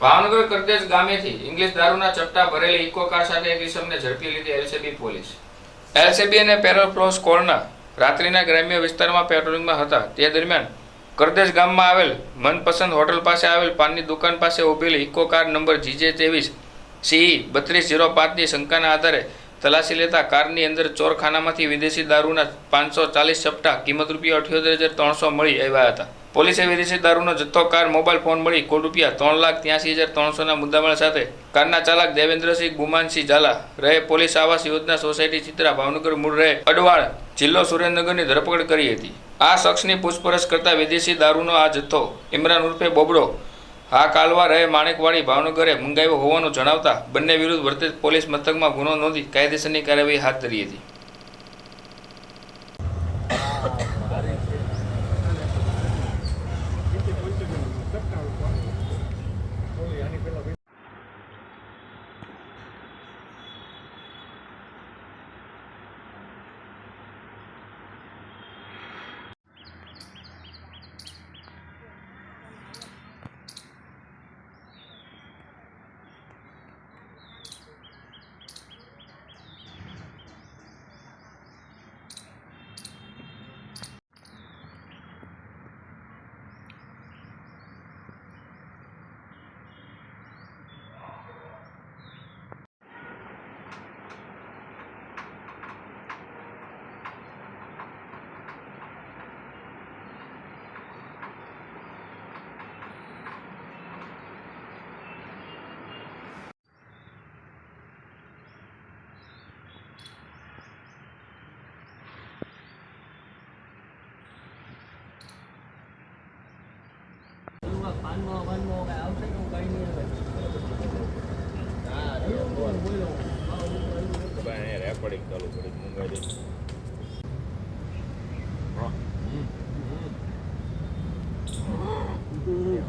Bhavnagar કરદેજ ગામેથી English દારૂના ચપટા ભરેલી eco car સાથે એક ઝડપી લીધી એલસીબી પોલીસ. એલસીબી અને પેરોફ્લો સ્કોડના રાત્રિના ગ્રામ્ય વિસ્તારમાં પેટ્રોલિંગમાં હતા. તે દરમિયાન કરદેશ ગામમાં આવેલ મનપસંદ હોટલ પાસે આવેલ પાનની દુકાન પાસે ઊભેલી ઇકો કાર નંબર જીજે ત્રેવીસ સીઈ બત્રીસ જીરો પાંચની શંકાના આધારે તલાશી લેતા કારની અંદર ચોરખાનામાંથી વિદેશી દારૂના પાંચસો ચાલીસ ચપટા, કિંમત રૂપિયા અઠ્યોતેર હજાર ત્રણસો મળી આવ્યા હતા. પોલીસે વિદેશી દારૂનો જથ્થો, કાર, મોબાઈલ, ફોન મળી કુલ રૂપિયા ત્રણ લાખ ત્યાંસી હજાર ત્રણસોના મુદ્દામાલ સાથે કારના ચાલક દેવેન્દ્રસિંહ ગુમાનસિંહ ઝાલા રહે પોલીસ આવાસ યોજના સોસાયટી ચિત્રા, ભાવનગર મૂળ રહે અડવાળ જિલ્લો સુરેન્દ્રનગરની ધરપકડ કરી હતી. આ શખ્સની પૂછપરછ કરતા વિદેશી દારૂનો આ જથ્થો ઇમરાન ઉર્ફે બોબડો હા કાલવા રહે માણેકવાડી ભાવનગરે મંગાવ્યો હોવાનું જણાવતા બંને વિરુદ્ધ વર્તેજ પોલીસ મથકમાં ગુનો નોંધી કાયદેસરની કાર્યવાહી હાથ ધરી હતી. પાનમાં પાનમાં કાંઈ આવશે કે હું કાંઈ નહીં આવે હા બોલો બોલો રેકોર્ડિંગ ચાલુ કરી મંગાવી દે હમ.